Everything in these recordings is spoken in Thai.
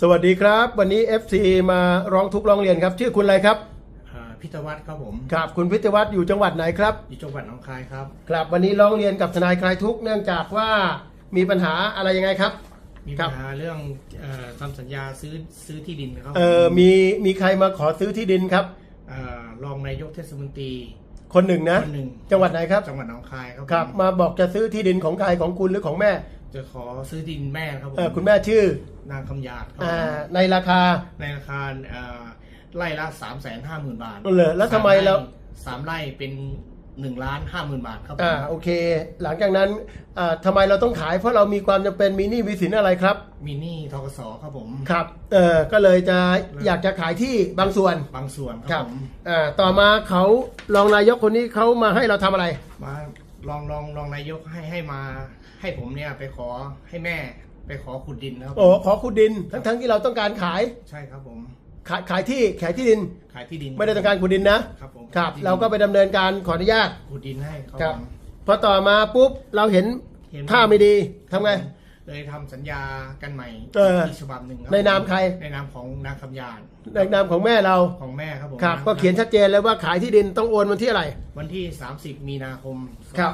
สวัสดีครับ วันนี้ FC มาร้องทุกข์ร้องเรียนครับ ชื่อคุณอะไรครับอ่าพิทวัฒน์ครับผม ครับคุณพิทยวัฒน์อยู่จังหวัดไหนครับอยู่จังหวัดหนองคายครับ ครับ วันนี้ร้องเรียนกับทนายคลายทุกข์เนื่องจากว่ามีปัญหาอะไรยังไงครับ มีครัปับ ญหาเรื่องเอ่อทำสัญญาซื้อซื้อที่ดินครับเออมีมีใครมาขอซื้อที่ดินครับ เอ่อรองนายกเทศมนตรี คนหนึ่งนะคนหนึ่ง จังหวัดไหนครับจังหวัดหนองคายครับครับ ผมมาบอกจะซื้อที่ดินของใครของคุณหรือของแม่ จะขอซื้อที่ดินแม่ครับผมเออคุณแม่ชื่อนางคำหยาดครับอ่าผมในราคา ในราคาเอ่อไร่ละสามแสนห้าหมื่นบาทเหรอแล้วทำไมเรา สามไร่เป็นหนึ่งล้านห้าหมื่นบาทครับผมอ่าโอเค หลังจากนั้นอ่าทำไมเราต้องขายเพราะเรามีความจำเป็นมีหนี้มีสินอะไรครับมีหนี้ทกสครับผม ครับเออก็เลยจะอยากจะขายที่บางส่วนบางส่วนคครัรับบผมอ่าต่อมาเขารองนายกคนนี้เขามาให้เราทำอะไร มา ลองลองลองนายกให้ให้มา ให้ผมเนี่ยไปขอให้แม่ไปขอขุดดินนะครับโอ้ขอขุดดินทั้งทั้งที่เราต้องการขายใช่ครับผมขายขายที่ขายที่ดิน ขายที่ดินไม่ได้ต้องการขุดดินนะครับผมครับที่ดินเราก็ไปดำเนินการขออนุญาตขุดดินให้ครับครับผมพอต่อมาปุ๊บเราเห็นเห็นท่าไม่ดีทำไง เลยทำสัญญากันใหม่เออที่ฉบับหนึ่งครับในนามใครในนามของนางคำยานในนามของแม่เราของแม่ครับผมครับก็เขียนชัดเจนเลยว่าขายที่ดินต้องโอนวันที่อะไร วันที่ 30 มีนาคมครับ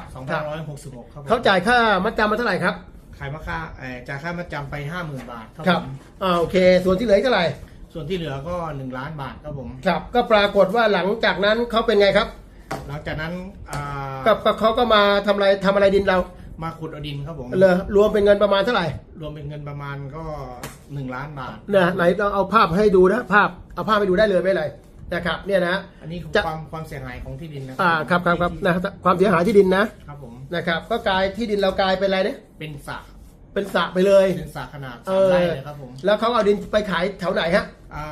2566 ครับผมเขาจ่ายค่ามัดจำมาเท่าไหร่ครับขายมาค่าเอ่อจ่ายค่ามัดจำไป 50,000 บาทครับครับผมอ่าโอเค ส่วนที่เหลืออีกเท่าไหร่ส่วนที่เหลือก็ 1 ล้านบาทครับผม ครับ ก็ปรากฏว่าหลังจากนั้นเขาเป็นไงครับ หลังจากนั้นอ่าก็ก็เขาก็มาทำอะไรทำอะไรดินเรา มาขุดเอาดินครับผมเลยรวมเป็นเงินประมาณเท่าไหร่ รวมเป็นเงินประมาณก็1ล้านบาทนะไหนต้องเอาภาพให้ดูนะภาพเอาภาพให้ดูได้เลยไม่เป็นไรนะครับเนี่ยนะอันนี้คือจะความความเสียหายของที่ดินนะอ่าครับครับครับที่นะความเสียหายที่ดินนะครับผมนะครับ ก็กลายที่ดินเรากลายเป็นอะไรเนี่ยเป็นสระเป็นสระไปเลยเป็นสระขนาดเอสามอไร่เลยครับผมแล้วเขาเอาดินไปขายแถวไหนฮะอ่า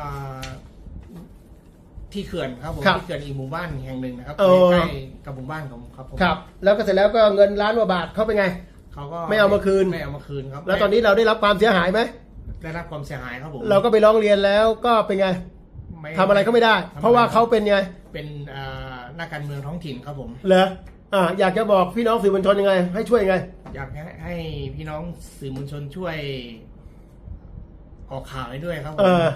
ที่เขื่อนครับผมครับที่เขื่อนอีกหมู่บ้านแห่งหนึ่งนะครับเออ ใกล้ๆกับหมู่บ้านของครับผมครับ แล้วก็เสร็จแล้วก็เงินล้านกว่าบาทเขาเป็นไง เขาก็ไม่เอามาคืน ไม่เอามาคืนครับแล้วตอนนี้เราได้รับความเสียหายไหมได้รับความเสียหายครับผมเราก็ไปร้องเรียนแล้วก็เป็นไงม่ทำอะไรก็ไม่ได้เพราะว่าเขาเป็นไงเป็นอ่านักการเมืองท้องถิ่นครับผม เหรออ่าอยากจะบอกพี่น้องสื่อมวลชนยังไง ให้ช่วยยังไง อยากให้ให้พี่น้องสื่อมวลชนช่วย ออกข่าวให้ด้วยครับผเอมอ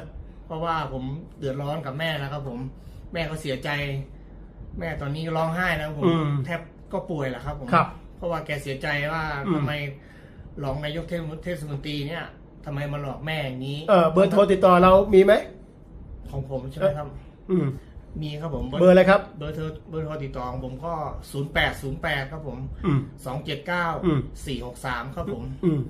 เพราะว่าผมเดือดร้อนกับแม่นะครับ ผม แม่เขาเสียใจ แม่ตอนนี้ร้องไห้นะครับผมอืมแทบก็ป่วยแหละครับ ผมครับเพราะว่าแกเสียใจว่าอืม ทำไมรองนายกเทศมนเทศมนตรีเนี่ยทำไมมาหลอกแม่อย่างนี้เออเบอร์โทรติดต่อเรามีไหมของผมใช่ไหมครับ อืมมีครับผมเบอร์อะไรครับ เบอร์โทรเบอร์โทรติดต่อของผมก็ศูนย์แปดศูนย์แปดครับผมอืม สองเจ็ดเก้าอืม สี่หกสามครับผม อืม